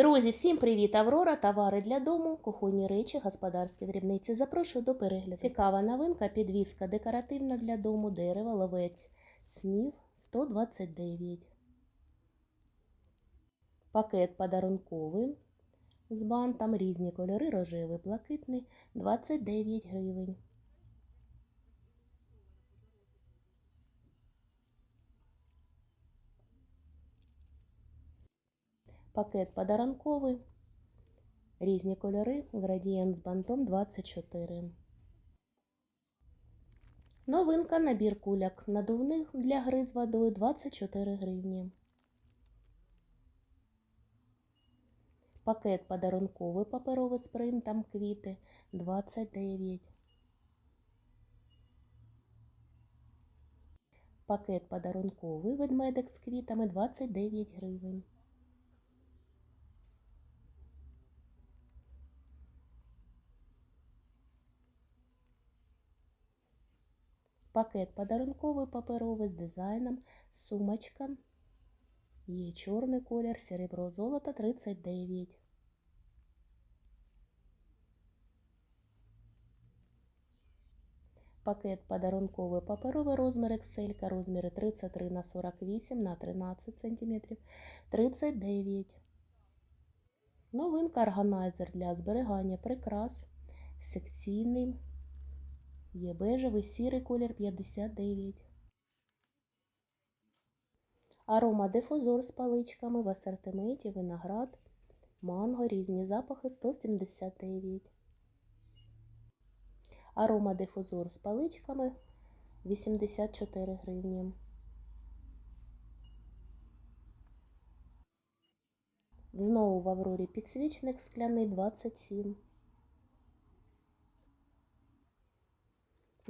Друзі, всім привіт! Аврора, товари для дому, кухонні речі, господарські дрібниці. Запрошую до перегляду. Цікава новинка, підвіска декоративна для дому, дерева, ловець, снів 129. Пакет подарунковий з бантом, різні кольори, рожевий, блакитний 29 гривень. Пакет подарунковий. Різні кольори. Градієнт з бантом 24. Новинка набір куляк надувних для гри з водою 24 гривні. Пакет подарунковий паперовий з принтом квіти 29. Пакет подарунковий ведмедик з квітами 29 гривень. Пакет подарунковий паперовий з дизайном, сумочка. Є чорний колір, серебро золото 39. Пакет подарунковий паперовий розмір Excel, розміри 33 на 48 на 13 см 39. Новинка органайзер для зберігання прикрас секційний. Є бежевий сірий колір 59. Арома дифузор з паличками в асортименті виноград, манго, різні запахи 179. Арома дифузор з паличками 84 гривні. Знову в Аврорі підсвічник скляний 27.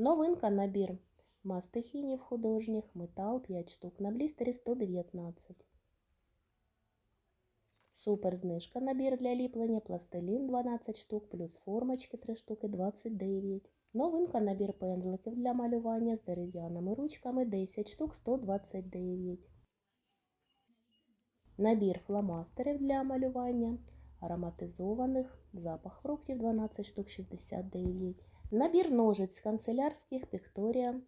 Новинка набір мастихінів художніх, метал 5 штук на блістері 119. Супер знижка набір для ліплення, пластилін 12 штук, плюс формочки 3 штуки 29. Новинка набір пензликів для малювання з дерев'яними ручками 10 штук 129. Набір фломастерів для малювання ароматизованих, запах фруктів 12 штук 69. Набір ножиць канцелярських Пікторія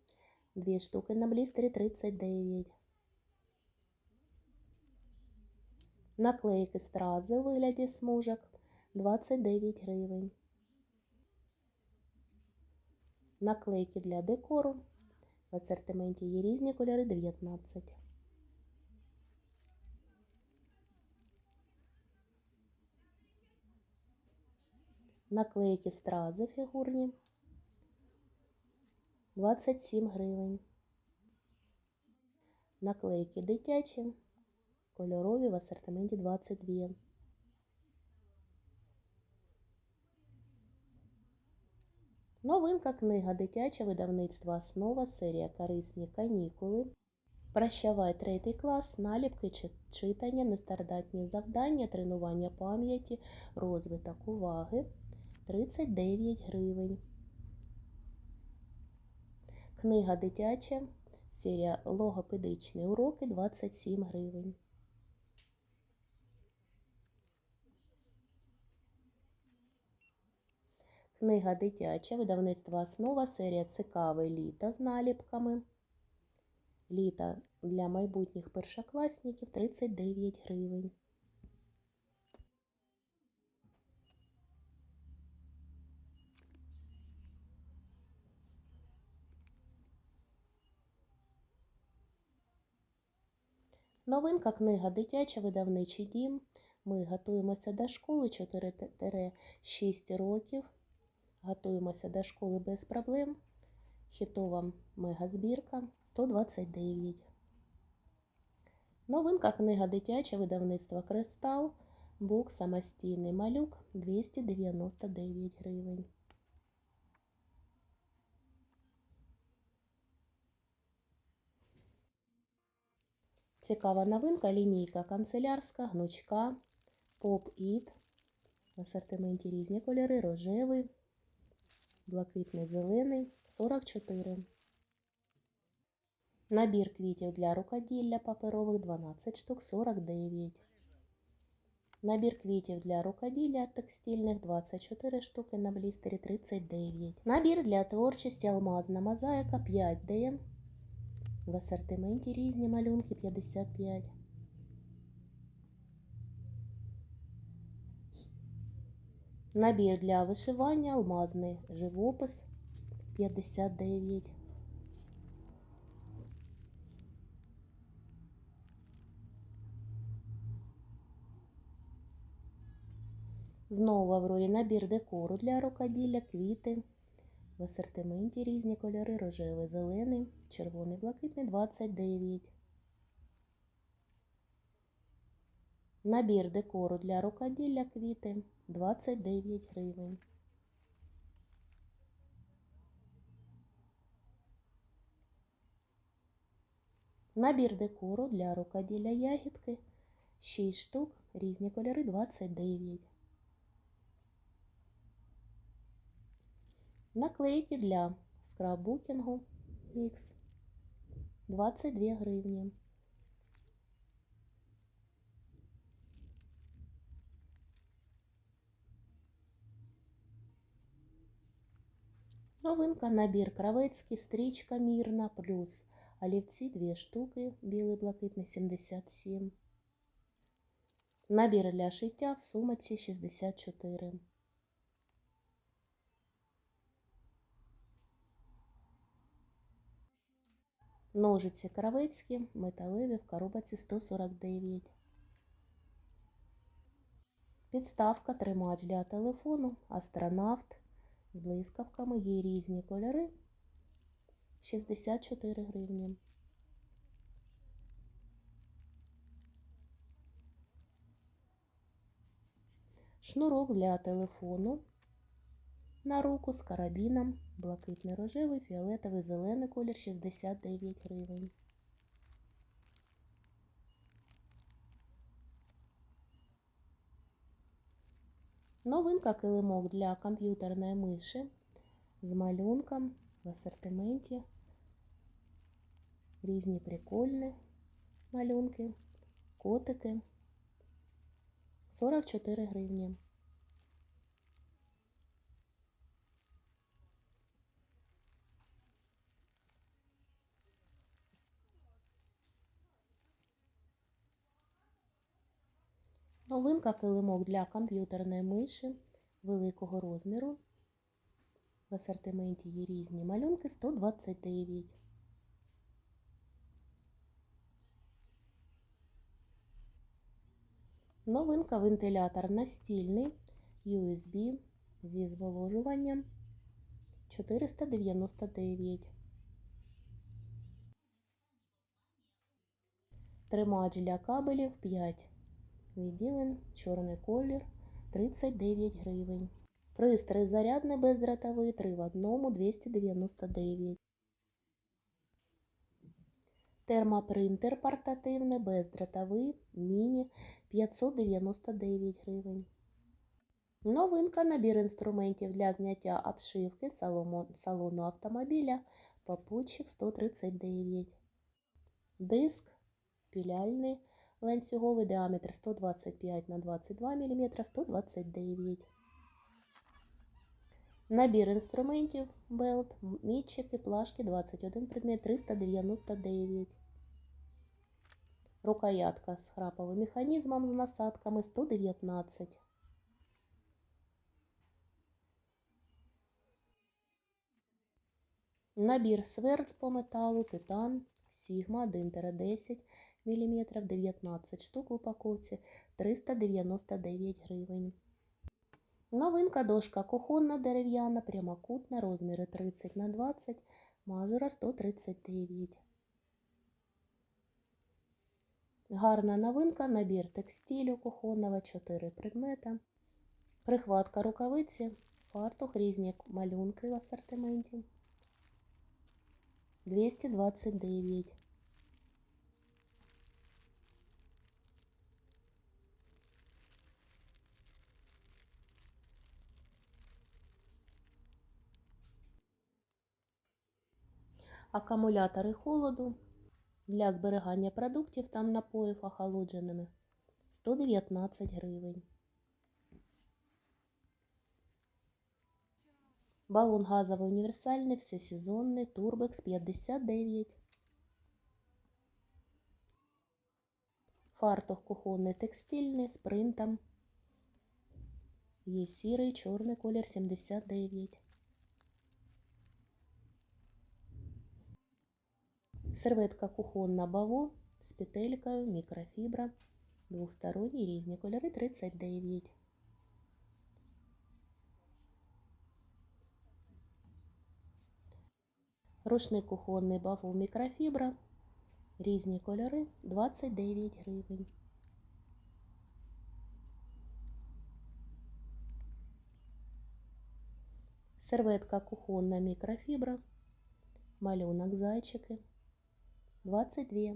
2 штуки на блістері 39. Наклейки стрази у вигляді смужок 29 гривень. Наклейки для декору. В асортименті є різні кольори 19. Наклейки стрази фігурні 27 гривень. Наклейки дитячі, кольорові в асортименті 22. Новинка книга дитяча видавництва Основа серія Корисні канікули. Прощавай третій клас, наліпки читання, нестардатні завдання, тренування пам'яті, розвиток уваги 39 гривень. Книга дитяча, серія логопедичні уроки 27 гривень. Книга дитяча, видавництво основа, серія Цікаве літо з наліпками. Літа для майбутніх першокласників 39 гривень. Новинка книга Дитяча видавничий дім. Ми готуємося до школи 4-6 років. Готуємося до школи без проблем. Хітова мегазбірка 129. Новинка книга дитяча видавництва Кристал. Бук самостійний малюк 299 гривень. Цікава новинка лінійка канцелярська, гнучка, поп-іт. В асортименті різні кольори, рожевий, блакитний, зелений 44. Набір квітів для рукоділля паперових 12 штук 49. Набір квітів для рукоділля текстильних 24 штуки на блістері 39. Набір для творчості алмазна мозаїка 5D. В асортименті різні малюнки 55. Набір для вишивання алмазний живопис 59. Знову в Аврорі набір декору для рукоділля, квіти. В асортименті різні кольори рожевий, зелений, червоний, блакитний 29. Набір декору для рукоділля квіти 29 гривень. Набір декору для рукоділля ягідки 6 штук, різні кольори 29. Наклейки для скраббукінгу мікс 22 гривні. Новинка набір кравецький, стрічка мірна плюс олівці 2 штуки, білий блакитний 77. Набір для шиття в сумочці 64. Ножиці кравецькі, металеві в коробці 149. Підставка тримач для телефону, астронавт з блискавками, є різні кольори 64 гривні. Шнурок для телефону на руку з карабіном, блакитний рожевий, фіолетовий, зелений колір 69 гривень. Новинка килимок для комп'ютерної миші з малюнком в асортименті. Різні прикольні малюнки, котики. 44 гривні. Новинка килимок для комп'ютерної миші великого розміру. В асортименті є різні малюнки 129. Новинка вентилятор настільний USB зі зволожуванням 499. Тримач для кабелів 5 відділень, чорний колір 39 гривень. Пристрій зарядний бездротовий 3 в одному 299. Термопринтер портативний бездротовий міні 599 гривень. Новинка набір інструментів для зняття обшивки салону автомобіля попутчик 139. Диск піляльний ланцюговий діаметр 125 на 22 мм 129 Набір інструментів белт, мітчики, плашки 21 предмет 399 Рукоятка з храповим механізмом з насадками 119 Набір сверд по металу, титан, сігма 1-10 мм 19 штук в упаковці 399 гривень. Новинка дошка кухонна дерев'яна, прямокутна, розміри 30 на 20, мажора 139. Гарна новинка, набір текстилю кухонного 4 предмета. Прихватка рукавиці, фартух, різні малюнки в асортименті. 229. Акумулятори холоду для зберігання продуктів там напоїв охолодженими 119 гривень. Балон газовий універсальний, всесезонний, турбекс 59. Фартух кухонний текстильний з принтом. Є сірий, чорний колір 79. Серветка кухонна баво з петелькою, мікрофібра, двосторонні різні кольори 39. Рушник кухонний баво мікрофібра, різні кольори 29 гривень. Серветка кухонна мікрофібра, малюнок зайчики 22.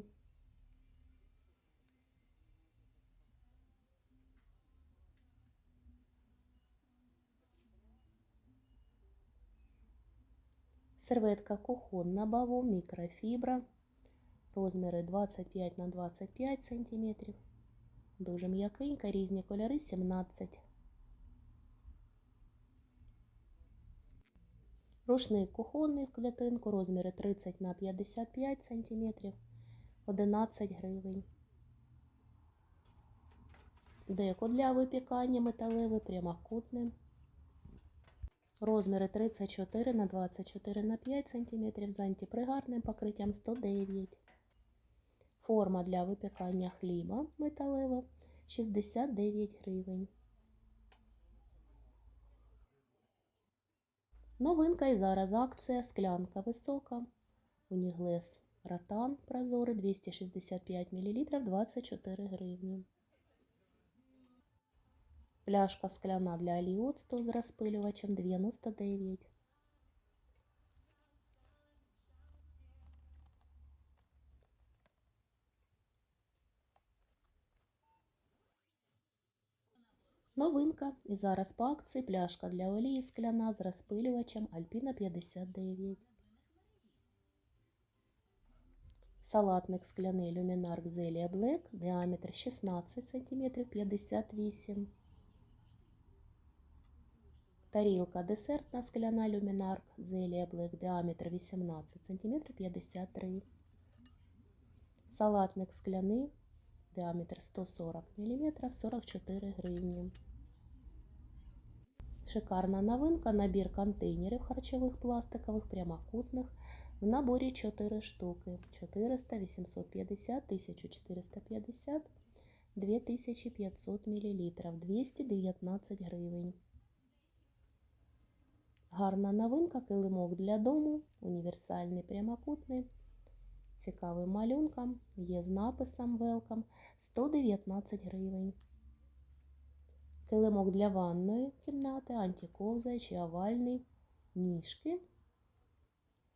Серветка кухонна баво, мікрофібра, розміри 25 на 25 см. Дуже м'якенька, різні кольори 17. Рушник кухонний в клітинку, розміри 30 на 55 см, 11 гривень. Деко для випікання металевий прямокутний. Розміри 34 на 24 на 5 см з антипригарним покриттям 109 Форма для випікання хліба металева 69 гривень. Новинка і зараз акція склянка висока. Уніглес Ротан прозорий 265 мл 24 гривні. Пляшка скляна для аліоцту з розпилювачем 99. Новинка. І зараз по акції пляшка для олії скляна з розпилювачем Альпіна 59. Салатник скляний люмінарк Зелія Блек, діаметр 16 см 58 Тарілка десертна скляна люмінарк Зелія Блек, діаметр 18 см 53 Салатник скляний, діаметр 140 мм 44 гривні. Шикарна новинка, набір контейнерів харчових пластикових прямокутних в наборі 4 штуки. 400, 850, 1450, 2500 мл, 219 гривень. Гарна новинка, килимок для дому, універсальний прямокутний, цікавим малюнком, є з написом Welcome, 119 гривень. Килимок для ванної кімнати, антиковза чи овальний, ніжки,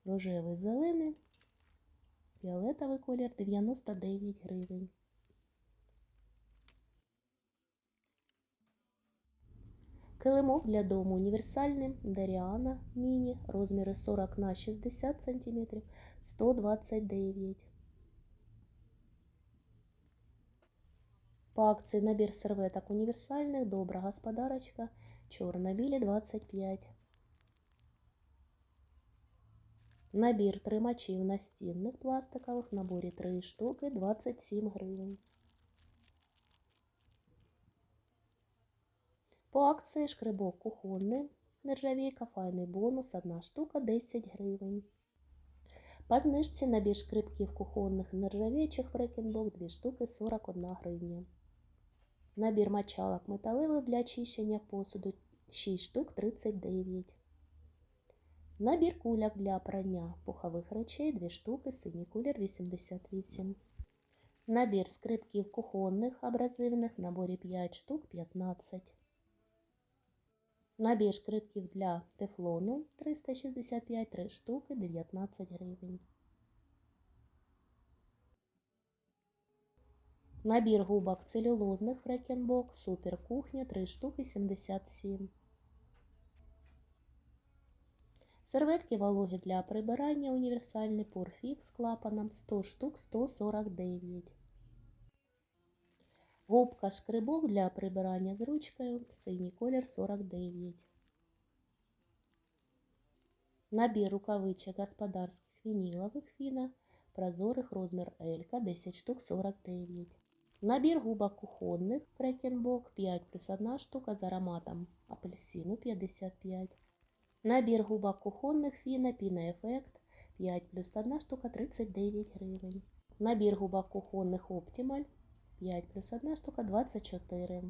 рожевий зелений, фіолетовий колір 99 гривень. Килимок для дому універсальний Даріана Міні, розміри 40 на 60 см 129 По акції набір серветок універсальних, добра господарочка, чорно-білі 25. Набір тримачів настінних пластикових наборі 3 штуки 27 гривень. По акції шкребок кухонний, нержавійка, файний бонус, 1 штука 10 гривень. По знижці набір шкребків кухонних нержавіючих фрекенбок 2 штуки 41 гривня. Набір мочалок металевих для очищення посуду 6 штук 39. Набір куляк для прання пухових речей 2 штуки, синій колір 88. Набір скрипків кухонних абразивних в наборі 5 штук 15. Набір шкрипків для тефлону 365 3 штуки 19 гривень. Набір губок целюлозних фрекенбок Супер кухня 3 штуки 77. Серветки вологі для прибирання універсальний порфік з клапаном 100 штук 149. Губка шкребок для прибирання з ручкою, синій колір 49. Набір рукавичок господарських вінілових фіна, прозорих розмір L, 10 штук 49. Набір губок кухонних Фрекенбок 5 плюс 1 штука з ароматом апельсину 55. Набір губок кухонних фіна Піна Ефект 5 плюс 1 штука 39 гривень. Набір губок кухонних Оптималь 5 плюс 1 штука 24.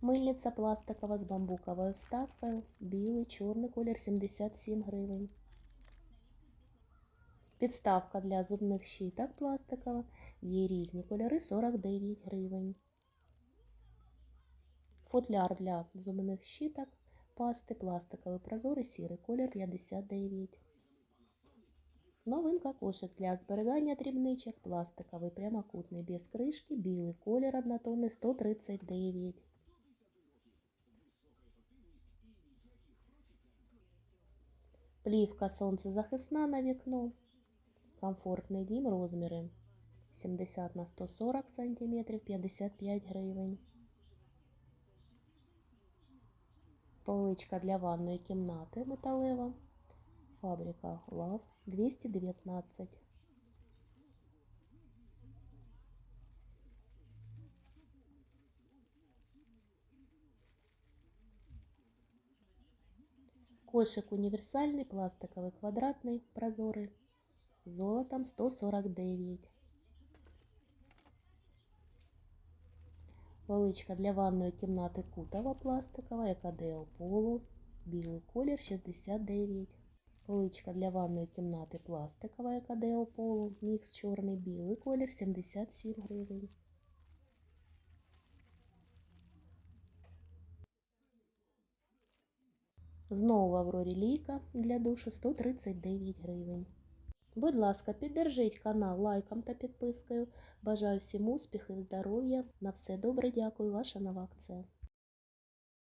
Мильниця пластикова з бамбуковою вставкою. Білий, чорний колір 77 гривень. Підставка для зубних щіток пластикова. Є різні кольори 49 гривень. Футляр для зубних щіток. Пасти пластиковий прозорий сірий колір 59. Новинка кошик для зберігання дрібничок. Пластиковий прямокутний без кришки. Білий колір однотонний 139. Плівка сонцезахисна на вікно. Комфортний дім розміри 70 на 140 см 55 гривень. Поличка для ванної кімнати металева. Фабрика Лав 219. Кошик універсальний, пластиковий квадратний, прозорий. Золотом 149. Величка для ванної кімнати кутова пластикова, яка Део Поло. Білий колір 69. Поличка для ванної кімнати пластикова, яка Део Поло. Мікс чорний білий колір 77 гривень. Знову в Аврорі лійка для душу 139 гривень. Будь ласка, піддержіть канал лайком та підпискою. Бажаю всім успіхів, здоров'я. На все добре, дякую, ваша нова акція.